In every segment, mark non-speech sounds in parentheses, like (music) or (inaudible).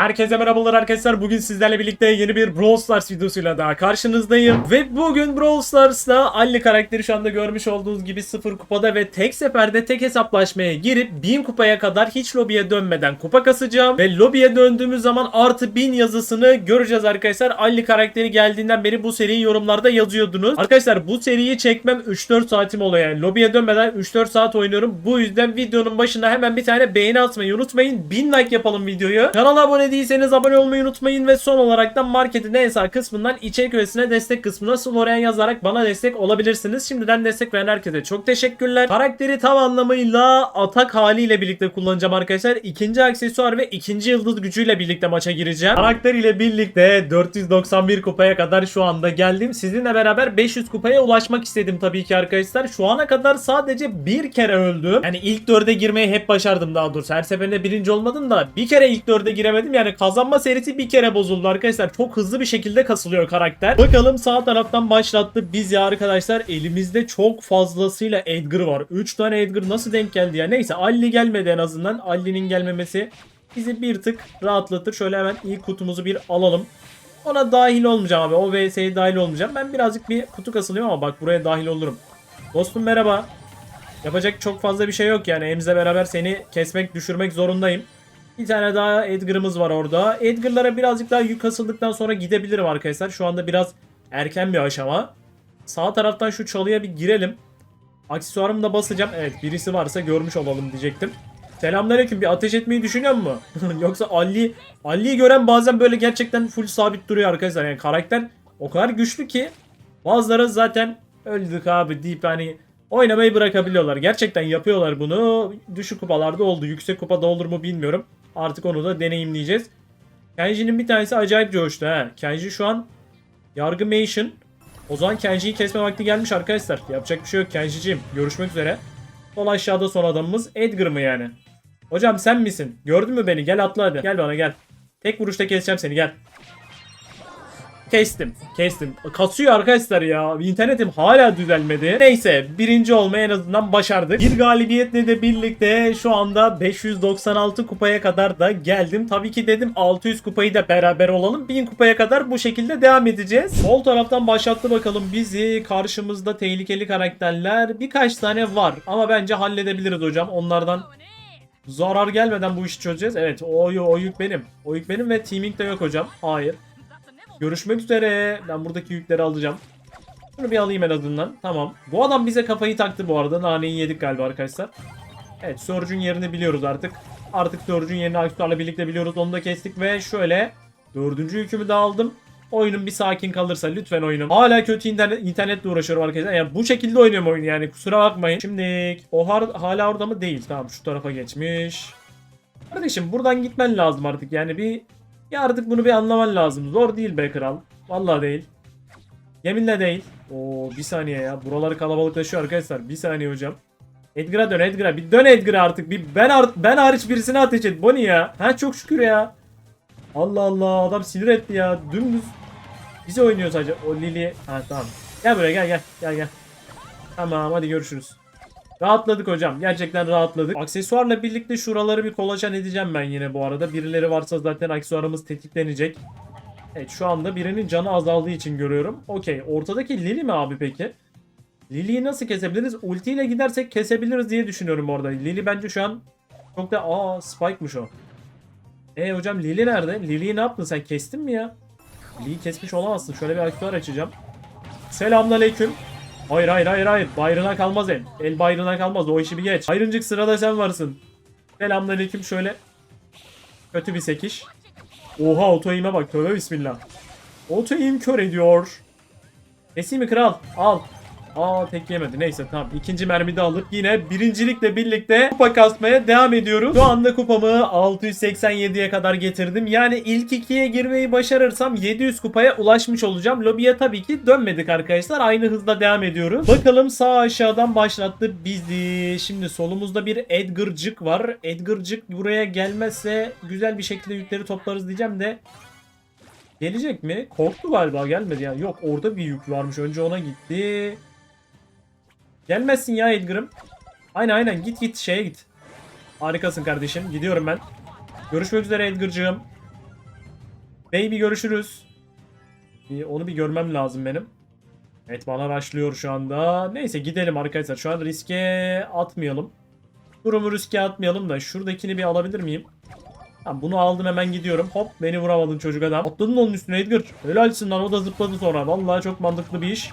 Herkese merhabalar arkadaşlar. Bugün sizlerle birlikte yeni bir Brawl Stars videosuyla daha karşınızdayım. Ve bugün Brawl Stars'ta Ali karakteri şu anda görmüş olduğunuz gibi 0 kupada ve tek seferde tek hesaplaşmaya girip 1000 kupaya kadar hiç lobiye dönmeden kupa kasacağım. Ve lobiye döndüğümüz zaman artı 1000 yazısını göreceğiz arkadaşlar. Ali karakteri geldiğinden beri bu seriyi yorumlarda yazıyordunuz. Arkadaşlar bu seriyi çekmem 3-4 saatim oluyor yani. Lobiye dönmeden 3-4 saat oynuyorum. Bu yüzden videonun başına hemen bir tane beğeni atmayı unutmayın. 1000 like yapalım videoyu. Kanala abone değilseniz abone olmayı unutmayın ve son olarak da marketin en sağ kısmından içerik üyesine destek kısmına Florian yazarak bana destek olabilirsiniz. Şimdiden destek veren herkese çok teşekkürler. Karakteri tam anlamıyla atak haliyle birlikte kullanacağım arkadaşlar. İkinci aksesuar ve ikinci yıldız gücüyle birlikte maça gireceğim. Karakter ile birlikte 491 kupaya kadar şu anda geldim. Sizinle beraber 500 kupaya ulaşmak istedim tabii ki arkadaşlar. Şu ana kadar sadece bir kere öldüm. Yani ilk dörde girmeyi hep başardım daha doğrusu. Her seferinde birinci olmadım da bir kere ilk dörde giremedim. Yani kazanma serisi bir kere bozuldu arkadaşlar. Çok hızlı bir şekilde kasılıyor karakter. Bakalım sağ taraftan başlattı biz ya arkadaşlar. Elimizde çok fazlasıyla Edgar var. 3 tane Edgar nasıl denk geldi ya? Neyse Alli gelmedi en azından. Alli'nin gelmemesi bizi bir tık rahatlatır. Şöyle hemen ilk kutumuzu bir alalım. Ona dahil olmayacağım abi. O VS'ye dahil olmayacağım. Ben birazcık bir kutu kasılıyorum ama bak buraya dahil olurum. Dostum merhaba. Yapacak çok fazla bir şey yok yani. Emz'le beraber seni kesmek, düşürmek zorundayım. Bir tane daha Edgar'ımız var orada. Edgar'lara birazcık daha yük kasıldıktan sonra gidebilirim arkadaşlar. Şu anda biraz erken bir aşama. Sağ taraftan şu çalıya bir girelim. Aksesuarımı da basacağım. Evet birisi varsa görmüş olalım diyecektim. Selamünaleyküm bir ateş etmeyi düşünüyor mu? (laughs) Yoksa Ali Ali'yi gören bazen böyle gerçekten full sabit duruyor arkadaşlar. Yani karakter o kadar güçlü ki bazıları zaten öldük abi deyip hani oynamayı bırakabiliyorlar. Gerçekten yapıyorlar bunu. Düşük kupalarda oldu. Yüksek kupada olur mu bilmiyorum. Artık onu da deneyimleyeceğiz. Kenji'nin bir tanesi acayip coştu ha. Kenji şu an yargı Mation. O zaman Kenji'yi kesme vakti gelmiş arkadaşlar. Yapacak bir şey yok Kenji'ciğim. Görüşmek üzere. Sol aşağıda son adamımız Edgar mı yani? Hocam sen misin? Gördün mü beni? Gel atla hadi. Gel bana gel. Tek vuruşta keseceğim seni gel. Kestim. Kestim. Kasıyor arkadaşlar ya. İnternetim hala düzelmedi. Neyse birinci olmayı en azından başardık. Bir galibiyetle de birlikte şu anda 596 kupaya kadar da geldim. Tabii ki dedim 600 kupayı da beraber olalım. 1000 kupaya kadar bu şekilde devam edeceğiz. Sol taraftan başlattı bakalım bizi. Karşımızda tehlikeli karakterler birkaç tane var. Ama bence halledebiliriz hocam. Onlardan zarar gelmeden bu işi çözeceğiz. Evet o, o yük benim. O yük benim ve teaming de yok hocam. Hayır. Görüşmek üzere. Ben buradaki yükleri alacağım. Şunu bir alayım en azından. Tamam. Bu adam bize kafayı taktı bu arada. Naneyi yedik galiba arkadaşlar. Evet Surge'un yerini biliyoruz artık. Artık Surge'un yerini Aksar'la birlikte biliyoruz. Onu da kestik ve şöyle dördüncü yükümü de aldım. Oyunum bir sakin kalırsa lütfen oyunum. Hala kötü internet, internetle uğraşıyorum arkadaşlar. Yani bu şekilde oynuyorum oyunu yani kusura bakmayın. Şimdi o hala orada mı? Değil. Tamam şu tarafa geçmiş. Kardeşim buradan gitmen lazım artık yani bir ya artık bunu bir anlaman lazım. Zor değil be kral. Vallahi değil. Yeminle değil. Oo bir saniye ya. Buraları kalabalıklaşıyor arkadaşlar. Bir saniye hocam. Edgar'a dön Edgar'a. Bir dön Edgar'a artık. Bir ben ar- ben hariç birisine ateş et. Bonnie ya. Ha çok şükür ya. Allah Allah adam sinir etti ya. Dümdüz bize oynuyor sadece. O Lily. Ha tamam. Gel buraya gel gel. Gel gel. Tamam hadi görüşürüz. Rahatladık hocam. Gerçekten rahatladık. Aksesuarla birlikte şuraları bir kolaçan edeceğim ben yine bu arada. Birileri varsa zaten aksesuarımız tetiklenecek. Evet şu anda birinin canı azaldığı için görüyorum. Okey. Ortadaki Lily mi abi peki? Lily'yi nasıl kesebiliriz? Ulti ile gidersek kesebiliriz diye düşünüyorum orada. Lily bence şu an çok da... Aa Spike'mış o. E hocam Lily nerede? Lily'yi ne yaptın sen? Kestin mi ya? Lily'yi kesmiş olamazsın. Şöyle bir aksesuar açacağım. Selamünaleyküm. Hayır hayır hayır hayır. Bayrına kalmaz el. El bayrına kalmaz. O işi bir geç. Ayrıncık sırada sen varsın. Selamünaleyküm şöyle. Kötü bir sekiş. Oha otoyime bak. Tövbe bismillah. Otoyim kör ediyor. Keseyim mi kral? Al. Aa tek yemedi. Neyse tamam. İkinci mermi de alıp yine birincilikle birlikte kupa kasmaya devam ediyoruz. Şu anda kupamı 687'ye kadar getirdim. Yani ilk ikiye girmeyi başarırsam 700 kupaya ulaşmış olacağım. Lobiye tabii ki dönmedik arkadaşlar. Aynı hızla devam ediyoruz. Bakalım sağ aşağıdan başlattı bizi. Şimdi solumuzda bir Edgar'cık var. Edgar'cık buraya gelmezse güzel bir şekilde yükleri toplarız diyeceğim de Gelecek mi? Korktu galiba gelmedi yani. Yok orada bir yük varmış. Önce ona gitti. Gelmezsin ya Edgar'ım. Aynen aynen git git şeye git. Harikasın kardeşim. Gidiyorum ben. Görüşmek üzere Edgar'cığım. Baby görüşürüz. Bir, onu bir görmem lazım benim. Evet bana başlıyor şu anda. Neyse gidelim arkadaşlar. Şu an riske atmayalım. Durumu riske atmayalım da şuradakini bir alabilir miyim? Tamam bunu aldım hemen gidiyorum. Hop beni vuramadın çocuk adam. Atladın onun üstüne Edgar. Helalsin lan o da zıpladı sonra. Vallahi çok mantıklı bir iş.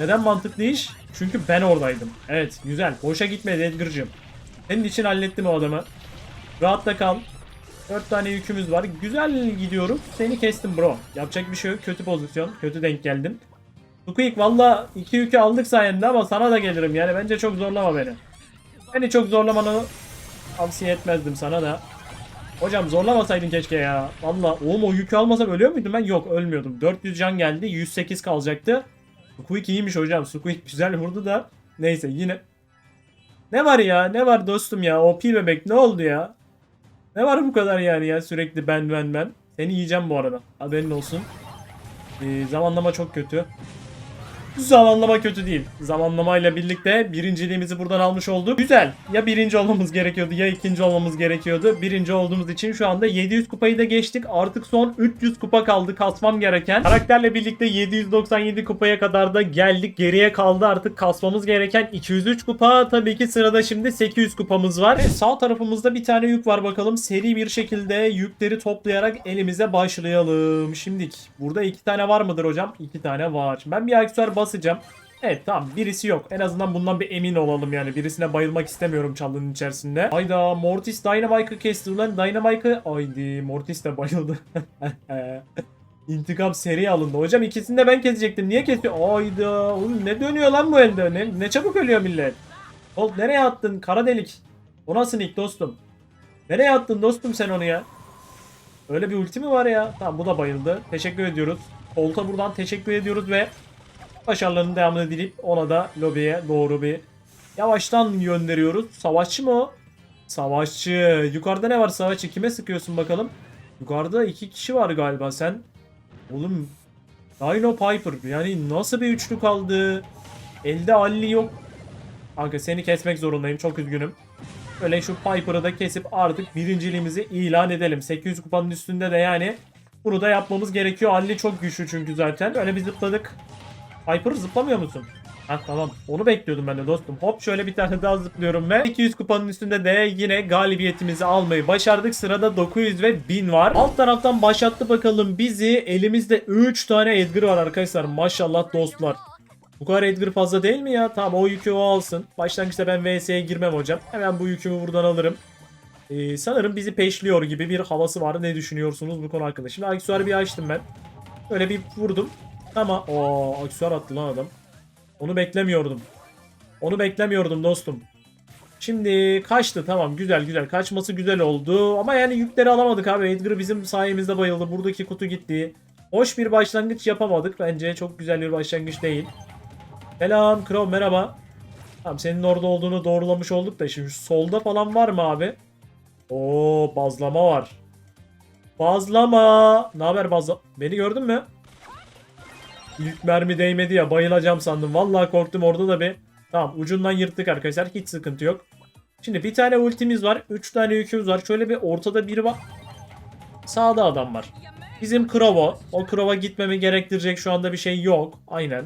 Neden mantıklı iş? Çünkü ben oradaydım. Evet güzel. Boşa gitmedi Edgar'cığım. Senin için hallettim o adamı. Rahatta kal. 4 tane yükümüz var. Güzel gidiyorum. Seni kestim bro. Yapacak bir şey yok. Kötü pozisyon. Kötü denk geldin. Squeak valla iki yükü aldık sayende ama sana da gelirim yani. Bence çok zorlama beni. Beni çok zorlamanı tavsiye etmezdim sana da. Hocam zorlamasaydın keşke ya. Valla oğlum o yükü almasam ölüyor muydum ben? Yok ölmüyordum. 400 can geldi. 108 kalacaktı. Squeak iyiymiş hocam. Squeak güzel vurdu da. Neyse yine. Ne var ya? Ne var dostum ya? OP bebek ne oldu ya? Ne var bu kadar yani ya sürekli ben ben ben. Seni yiyeceğim bu arada. Haberin olsun. Ee, zamanlama çok kötü. Zamanlama kötü değil. Zamanlamayla birlikte birinciliğimizi buradan almış olduk. Güzel. Ya birinci olmamız gerekiyordu ya ikinci olmamız gerekiyordu. Birinci olduğumuz için şu anda 700 kupayı da geçtik. Artık son 300 kupa kaldı kasmam gereken. Karakterle birlikte 797 kupaya kadar da geldik. Geriye kaldı artık kasmamız gereken 203 kupa. Tabii ki sırada şimdi 800 kupamız var. Evet, sağ tarafımızda bir tane yük var bakalım. Seri bir şekilde yükleri toplayarak elimize başlayalım. Şimdik. Burada iki tane var mıdır hocam? İki tane var. Ben bir aksesuar basacağım. Evet tamam birisi yok. En azından bundan bir emin olalım yani. Birisine bayılmak istemiyorum çalının içerisinde. Hayda Mortis Dynamike'ı kesti. Ulan Dynamike'ı... Haydi Mortis de bayıldı. (laughs) İntikam seri alındı. Hocam ikisini de ben kesecektim. Niye kesiyor? Hayda. Oğlum ne dönüyor lan bu elde? Ne, ne çabuk ölüyor millet. Oğlum nereye attın? Kara delik. O nasıl nick dostum? Nereye attın dostum sen onu ya? Öyle bir ulti mi var ya? Tamam bu da bayıldı. Teşekkür ediyoruz. Colt'a buradan teşekkür ediyoruz ve başarılarının devamını dilip ona da lobiye doğru bir yavaştan gönderiyoruz. Savaşçı mı o? Savaşçı. Yukarıda ne var savaşçı? Kime sıkıyorsun bakalım? Yukarıda iki kişi var galiba sen. Oğlum Dino Piper. Yani nasıl bir üçlü kaldı? Elde Ali yok. Kanka seni kesmek zorundayım. Çok üzgünüm. Öyle şu Piper'ı da kesip artık birinciliğimizi ilan edelim. 800 kupanın üstünde de yani bunu da yapmamız gerekiyor. Ali çok güçlü çünkü zaten. Öyle bir zıpladık. Piper zıplamıyor musun? Ha tamam. Onu bekliyordum ben de dostum. Hop şöyle bir tane daha zıplıyorum ve 200 kupanın üstünde de yine galibiyetimizi almayı başardık. Sırada 900 ve 1000 var. Alt taraftan başlattı bakalım bizi. Elimizde 3 tane Edgar var arkadaşlar. Maşallah dostlar. Bu kadar Edgar fazla değil mi ya? Tamam o yükü o alsın. Başlangıçta ben VS'ye girmem hocam. Hemen bu yükümü buradan alırım. Ee, sanırım bizi peşliyor gibi bir havası var. Ne düşünüyorsunuz bu konu hakkında? Şimdi aksesuarı bir açtım ben. Öyle bir vurdum. Ama o aksesuar attı lan adam. Onu beklemiyordum. Onu beklemiyordum dostum. Şimdi kaçtı tamam güzel güzel. Kaçması güzel oldu. Ama yani yükleri alamadık abi. Edgar bizim sayemizde bayıldı. Buradaki kutu gitti. Hoş bir başlangıç yapamadık. Bence çok güzel bir başlangıç değil. Selam Crow merhaba. Tamam senin orada olduğunu doğrulamış olduk da şimdi solda falan var mı abi? Oo bazlama var. Bazlama. Ne haber bazla beni gördün mü İlk mermi değmedi ya bayılacağım sandım. Vallahi korktum orada da bir. Tamam ucundan yırttık arkadaşlar. Hiç sıkıntı yok. Şimdi bir tane ultimiz var. 3 tane yükümüz var. Şöyle bir ortada biri var. Sağda adam var. Bizim Krovo. O Krova gitmemi gerektirecek şu anda bir şey yok. Aynen.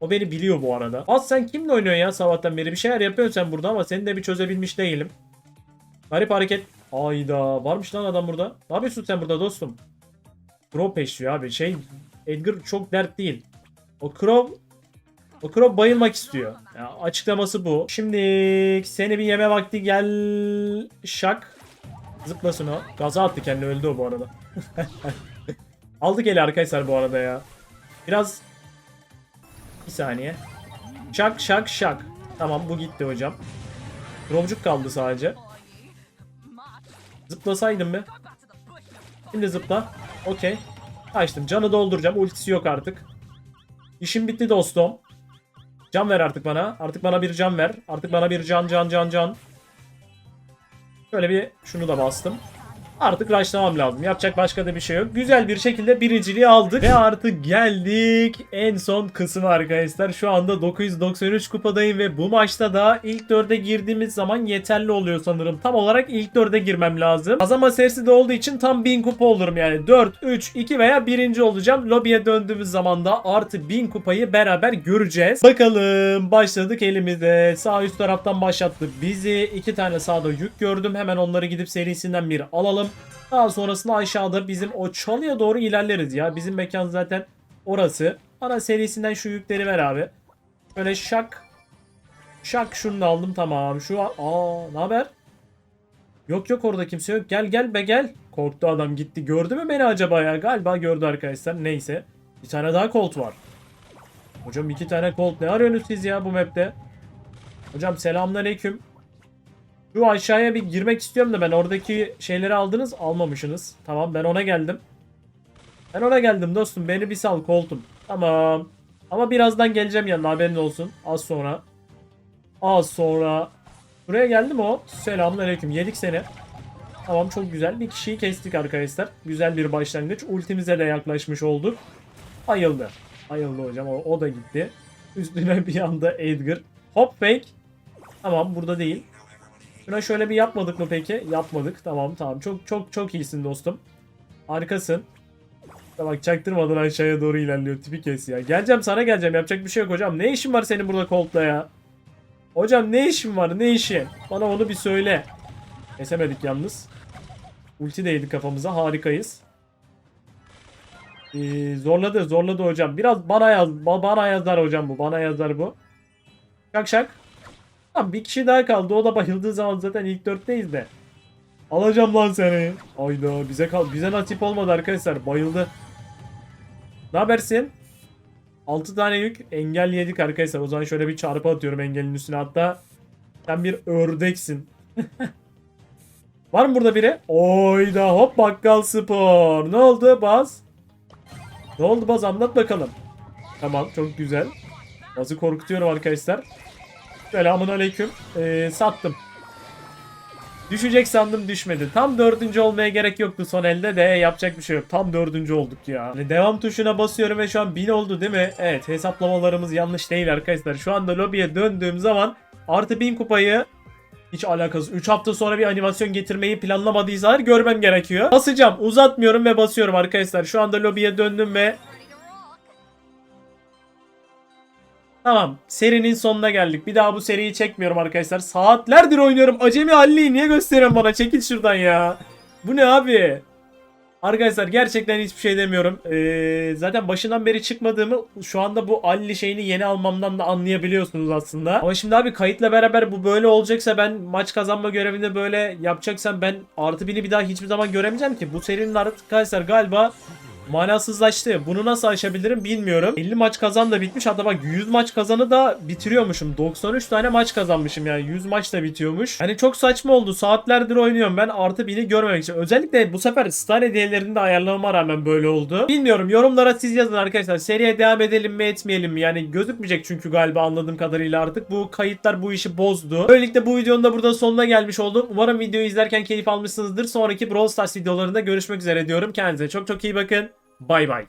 O beni biliyor bu arada. Az sen kimle oynuyorsun ya sabahtan beri? Bir şeyler yapıyorsun sen burada ama seni de bir çözebilmiş değilim. Garip hareket. Ayda varmış lan adam burada. Ne yapıyorsun sen burada dostum? Crow peşliyor abi. Şey Edgar çok dert değil. O Crow o Crow bayılmak istiyor. Ya açıklaması bu. Şimdi seni bir yeme vakti gel şak. Zıplasın o. Gaza attı kendini öldü o bu arada. (laughs) Aldık eli arkadaşlar bu arada ya. Biraz bir saniye. Şak şak şak. Tamam bu gitti hocam. Robcuk kaldı sadece. Zıplasaydım mı? Şimdi zıpla. Okey. Açtım. Canı dolduracağım. Ultisi yok artık. İşim bitti dostum. Can ver artık bana. Artık bana bir can ver. Artık bana bir can can can can. Şöyle bir şunu da bastım. Artık rushlamam lazım. Yapacak başka da bir şey yok. Güzel bir şekilde birinciliği aldık. Ve artık geldik en son kısmı arkadaşlar. Şu anda 993 kupadayım ve bu maçta da ilk dörde girdiğimiz zaman yeterli oluyor sanırım. Tam olarak ilk dörde girmem lazım. Kazanma serisi de olduğu için tam 1000 kupa olurum yani. 4, 3, 2 veya birinci olacağım. Lobiye döndüğümüz zaman da artı 1000 kupayı beraber göreceğiz. Bakalım başladık elimizde. Sağ üst taraftan başlattı bizi. iki tane sağda yük gördüm. Hemen onları gidip serisinden bir alalım. Daha sonrasında aşağıda bizim o çalıya doğru ilerleriz ya. Bizim mekan zaten orası. Bana serisinden şu yükleri ver abi. Böyle şak. Şak şunu aldım tamam. Şu an... Aa ne haber? Yok yok orada kimse yok. Gel gel be gel. Korktu adam gitti. Gördü mü beni acaba ya? Galiba gördü arkadaşlar. Neyse. Bir tane daha kolt var. Hocam iki tane kolt. Ne arıyorsunuz siz ya bu map'te? Hocam selamünaleyküm. Şu aşağıya bir girmek istiyorum da ben oradaki şeyleri aldınız almamışsınız. Tamam ben ona geldim. Ben ona geldim dostum beni bir sal koltum. Tamam. Ama birazdan geleceğim yanına haberin olsun. Az sonra. Az sonra. Buraya geldi mi o? Selamünaleyküm. Yedik seni. Tamam çok güzel. Bir kişiyi kestik arkadaşlar. Güzel bir başlangıç. Ultimize de yaklaşmış olduk. Ayıldı. Ayıldı hocam. O, o da gitti. Üstüne bir anda Edgar. Hop fake. Tamam burada değil. Şuna şöyle bir yapmadık mı peki? Yapmadık. Tamam tamam. Çok çok çok iyisin dostum. Harikasın. Bak çaktırmadan aşağıya doğru ilerliyor. Tipi kes ya. Geleceğim sana geleceğim. Yapacak bir şey yok hocam. Ne işin var senin burada Colt'la ya? Hocam ne işin var? Ne işi? Bana onu bir söyle. Kesemedik yalnız. Ulti değdi kafamıza. Harikayız. Ee, zorladı zorladı hocam. Biraz bana yaz. ba- Bana yazar hocam bu. Bana yazar bu. Şak şak. Tamam bir kişi daha kaldı. O da bayıldığı zaman zaten ilk dörtteyiz de. Alacağım lan seni. Ayda bize kal bize nasip olmadı arkadaşlar. Bayıldı. Ne habersin? 6 tane yük engel yedik arkadaşlar. O zaman şöyle bir çarpı atıyorum engelin üstüne. Hatta sen bir ördeksin. (laughs) Var mı burada biri? Oyda hop bakkal spor. Ne oldu Baz? Ne oldu Baz anlat bakalım. Tamam çok güzel. Bazı korkutuyorum arkadaşlar. Selamun aleyküm. Ee, sattım. Düşecek sandım düşmedi. Tam dördüncü olmaya gerek yoktu son elde de yapacak bir şey yok. Tam dördüncü olduk ya. Hani devam tuşuna basıyorum ve şu an 1000 oldu değil mi? Evet hesaplamalarımız yanlış değil arkadaşlar. Şu anda lobiye döndüğüm zaman artı 1000 kupayı hiç alakası. 3 hafta sonra bir animasyon getirmeyi planlamadıysalar görmem gerekiyor. Basacağım. Uzatmıyorum ve basıyorum arkadaşlar. Şu anda lobiye döndüm ve Tamam. Serinin sonuna geldik. Bir daha bu seriyi çekmiyorum arkadaşlar. Saatlerdir oynuyorum. Acemi Ali'yi niye gösteriyorsun bana? Çekil şuradan ya. Bu ne abi? Arkadaşlar gerçekten hiçbir şey demiyorum. Ee, zaten başından beri çıkmadığımı şu anda bu Ali şeyini yeni almamdan da anlayabiliyorsunuz aslında. Ama şimdi abi kayıtla beraber bu böyle olacaksa ben maç kazanma görevinde böyle yapacaksam ben artı bini bir daha hiçbir zaman göremeyeceğim ki. Bu serinin arkadaşlar galiba manasızlaştı. Bunu nasıl aşabilirim bilmiyorum. 50 maç kazan da bitmiş. Hatta bak 100 maç kazanı da bitiriyormuşum. 93 tane maç kazanmışım yani. 100 maç da bitiyormuş. Hani çok saçma oldu. Saatlerdir oynuyorum ben artı bini görmemek için. Özellikle bu sefer star hediyelerini de ayarlamama rağmen böyle oldu. Bilmiyorum. Yorumlara siz yazın arkadaşlar. Seriye devam edelim mi etmeyelim mi? Yani gözükmeyecek çünkü galiba anladığım kadarıyla artık. Bu kayıtlar bu işi bozdu. Böylelikle bu videonun da burada sonuna gelmiş oldum. Umarım videoyu izlerken keyif almışsınızdır. Sonraki Brawl Stars videolarında görüşmek üzere diyorum. Kendinize çok çok iyi bakın. Bay.